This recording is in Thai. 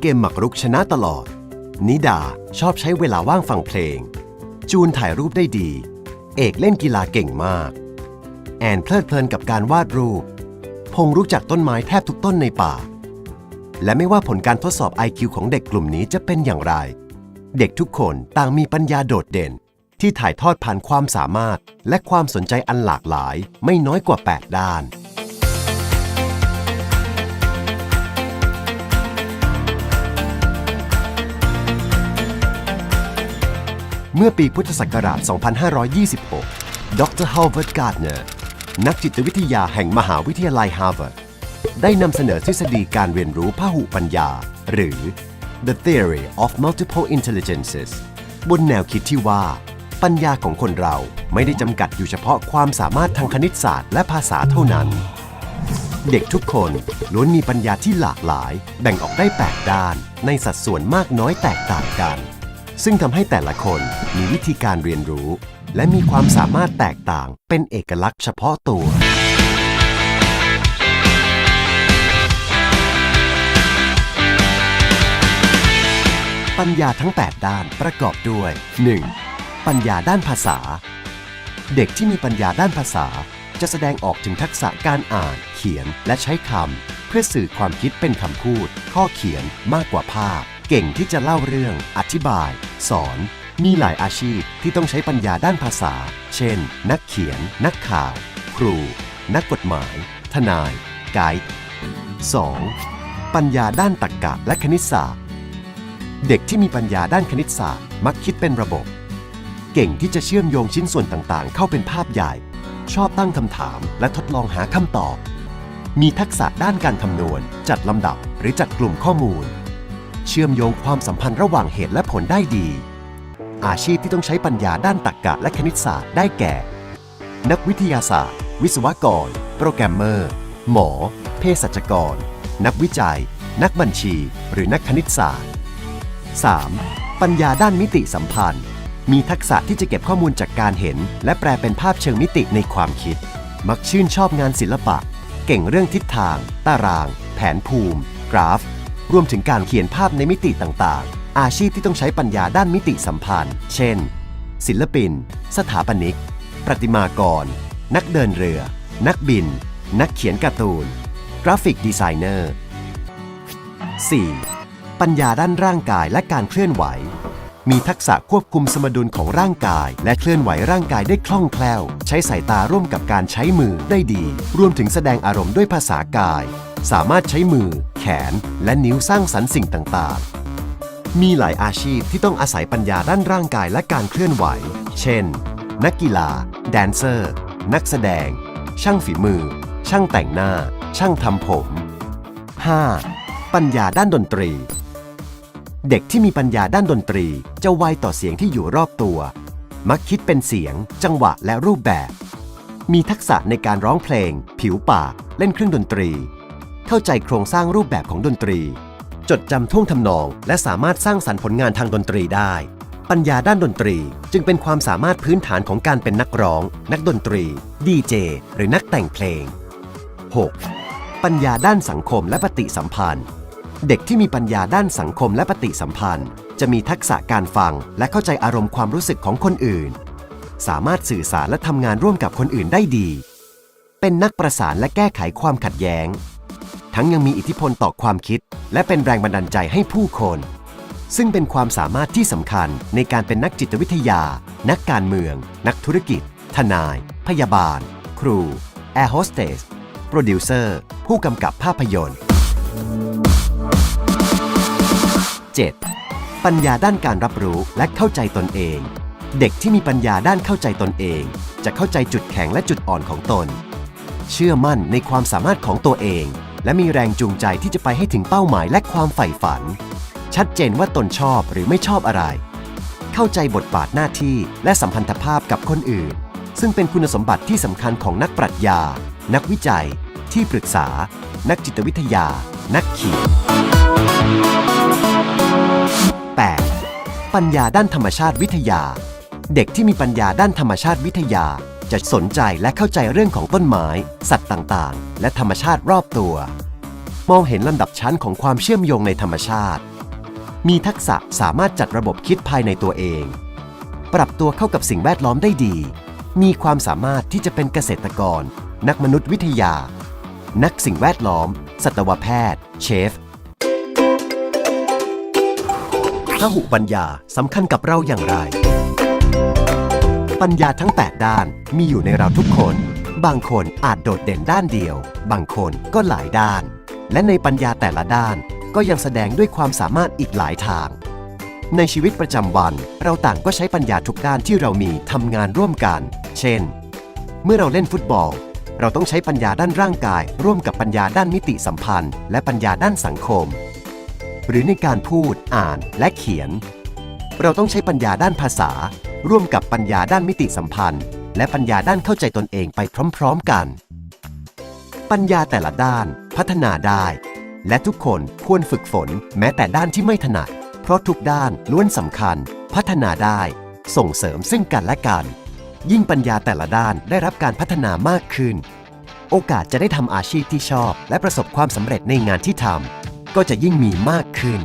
เกมหมากรุกชนะตลอด นิดาชอบใช้เวลาว่างฟังเพลง จูนถ่ายรูปได้ดี เอกเล่นกีฬาเก่งมาก แอนเพลิดเพลินกับการวาดรูป พงรู้จักต้นไม้แทบทุกต้นในป่า และไม่ว่าผลการทดสอบ IQ ของเด็กกลุ่มนี้จะเป็นอย่างไร เด็กทุกคนต่างมีปัญญาโดดเด่น ที่ถ่ายทอดผ่านความสามารถ และความสนใจอันหลากหลายไม่น้อยกว่า 8 ด้าน เมื่อปีพุทธศักราช 2526 ดร Howard Gardner นักจิตวิทยาแห่งมหาวิทยาลัยฮาร์วาร์ด ได้นำเสนอทฤษฎีการเรียนรู้พหุปัญญา หรือ The Theory of Multiple Intelligences บนแนวคิดที่ว่า ปัญญาของคนเราไม่ได้จำกัดอยู่เฉพาะความสามารถทางคณิตศาสตร์และภาษาเท่านั้น เด็กทุกคนล้วนมีปัญญาที่หลากหลาย แบ่งออกได้ 8 ด้าน ในสัดส่วนมากน้อยแตกต่างกัน ซึ่งทำให้แต่ละคนมีวิธีการเรียนรู้ และมีความสามารถแตกต่างเป็นเอกลักษณ์เฉพาะตัว ปัญญาทั้ง 8 ด้านประกอบด้วย 1. ปัญญาด้านภาษา เด็กที่มีปัญญาด้านภาษา จะแสดงออกถึงทักษะการอ่าน เขียนและใช้คำเพื่อสื่อความคิดเป็นคำพูด ข้อเขียนมากกว่าภาพ เก่งที่จะเล่าเรื่อง อธิบาย สอน มีหลายอาชีพที่ต้องใช้ปัญญาด้านภาษา เช่น นักเขียน นักข่าว ครู นักกฎหมาย ทนาย ไกด์ 2. ปัญญาด้านตรรกะและคณิตศาสตร์ เด็กที่มีปัญญาด้านคณิตศาสตร์ มักคิดเป็นระบบ เก่งที่จะเชื่อมโยงชิ้นส่วนต่างๆ เข้าเป็นภาพใหญ่ ชอบตั้งคำถามและทดลองหาคำตอบ มีทักษะด้านการคำนวณ จัดลำดับหรือจัดกลุ่มข้อมูล เชื่อมโยงความสัมพันธ์ระหว่างเหตุและผลได้ดี อาชีพที่ต้องใช้ปัญญาด้านตรรกะและคณิตศาสตร์ได้แก่ นักวิทยาศาสตร์ วิศวกร โปรแกรมเมอร์ หมอ เภสัชกร นักวิจัย นักบัญชี หรือนักคณิตศาสตร์ 3. ปัญญาด้านมิติสัมพันธ์ มีทักษะที่จะเก็บข้อมูลจากการเห็น และแปลเป็นภาพเชิงมิติในความคิด มักชื่นชอบงานศิลปะ เก่งเรื่องทิศทาง ตาราง แผนภูมิ กราฟ รวมถึงการเขียนภาพในมิติต่างๆ อาชีพที่ต้องใช้ปัญญาด้านมิติสัมพันธ์ เช่น ศิลปิน สถาปนิก ประติมากร นักเดินเรือ นักบิน นักเขียนการ์ตูน กราฟิกดีไซเนอร์ 4. ปัญญาด้านร่างกายและการเคลื่อนไหว มีทักษะควบคุมสมดุลของร่างกาย และเคลื่อนไหวร่างกายได้คล่องแคล่ว ใช้สายตาร่วมกับการใช้มือได้ดี รวมถึงแสดงอารมณ์ด้วยภาษากาย สามารถใช้มือ น และนิ้วสร้างสรรค์สิ่งต่างๆ มีหลายอาชีพที่ต้องอาศัยปัญญาด้านร่างกายและการเคลื่อนไหว เช่น นักกีฬา แดนเซอร์ นักแสดง ช่างฝีมือ ช่างแต่งหน้า ช่างทำผม 5. ปัญญาด้านดนตรี เด็กที่มีปัญญาด้านดนตรีจะไวต่อเสียงที่อยู่รอบตัว มักคิดเป็นเสียง จังหวะและรูปแบบ มีทักษะในการร้องเพลง ผิวปาก เล่นเครื่องดนตรี เข้าใจโครงสร้างรูปแบบของดนตรี จดจำท่วงทำนอง และสามารถสร้างสรรค์ผลงานทางดนตรีได้ ปัญญาด้านดนตรีจึงเป็นความสามารถพื้นฐานของการเป็นนักร้อง นักดนตรี ดีเจ หรือนักแต่งเพลง 6. ปัญญาด้านสังคมและปฏิสัมพันธ์ เด็กที่มีปัญญาด้านสังคมและปฏิสัมพันธ์ จะมีทักษะการฟัง และเข้าใจอารมณ์ความรู้สึกของคนอื่น สามารถสื่อสารและทำงานร่วมกับคนอื่นได้ดี เป็นนักประสานและแก้ไขความขัดแย้ง ทั้งยังมีอิทธิพลต่อความคิด และเป็นแรงบันดาลใจให้ผู้คน ซึ่งเป็นความสามารถที่สำคัญในการเป็นนักจิตวิทยา นักการเมือง นักธุรกิจ ทนาย พยาบาล ครู แอร์โฮสเตส โปรดิวเซอร์ ผู้กำกับภาพยนตร์ 7. ปัญญาด้านการรับรู้และเข้าใจตนเอง เด็กที่มีปัญญาด้านเข้าใจตนเอง จะเข้าใจจุดแข็งและจุดอ่อนของตน เชื่อมั่นในความสามารถของตัวเอง และมีแรงจูงใจที่จะไปให้ถึงเป้าหมายและความใฝ่ฝัน ชัดเจนว่าตนชอบหรือไม่ชอบอะไร เข้าใจบทบาทหน้าที่และสัมพันธภาพกับคนอื่น ซึ่งเป็นคุณสมบัติที่สำคัญของนักปรัชญา นักวิจัย ที่ปรึกษา นักจิตวิทยา นักเขียน 8. ปัญญาด้านธรรมชาติวิทยา เด็กที่มีปัญญาด้านธรรมชาติวิทยา จะสนใจและเข้าใจเรื่องของต้นไม้ สัตว์ต่างๆ และธรรมชาติรอบตัว มองเห็นลำดับชั้นของความเชื่อมโยงในธรรมชาติ มีทักษะสามารถจัดระบบคิดภายในตัวเอง ปรับตัวเข้ากับสิ่งแวดล้อมได้ดี มีความสามารถที่จะเป็นเกษตรกร นักมนุษยวิทยา นักสิ่งแวดล้อม สัตวแพทย์ เชฟพหุปัญญาสำคัญกับเราอย่างไร ปัญญาทั้ง 8 ด้านมีอยู่ในเราทุกคน บางคนอาจโดดเด่นด้านเดียว บางคนก็หลายด้าน และในปัญญาแต่ละด้านก็ยังแสดงด้วยความสามารถอีกหลายทาง ในชีวิตประจำวัน เราต่างก็ใช้ปัญญาทุกด้านที่เรามีทำงานร่วมกัน เช่น เมื่อเราเล่นฟุตบอล เราต้องใช้ปัญญาด้านร่างกาย ร่วมกับปัญญาด้านมิติสัมพันธ์ และปัญญาด้านสังคม หรือในการพูด อ่านและเขียน เราต้องใช้ปัญญาด้านภาษา ร่วมกับปัญญาด้านมิติสัมพันธ์ และปัญญาด้านเข้าใจตนเองไปพร้อมๆกัน ปัญญาแต่ละด้านพัฒนาได้ และทุกคนควรฝึกฝนแม้แต่ด้านที่ไม่ถนัด เพราะทุกด้านล้วนสำคัญ พัฒนาได้ ส่งเสริมซึ่งกันและกัน ยิ่งปัญญาแต่ละด้านได้รับการพัฒนามากขึ้น โอกาสจะได้ทำอาชีพที่ชอบ และประสบความสำเร็จในงานที่ทำก็จะยิ่งมีมากขึ้น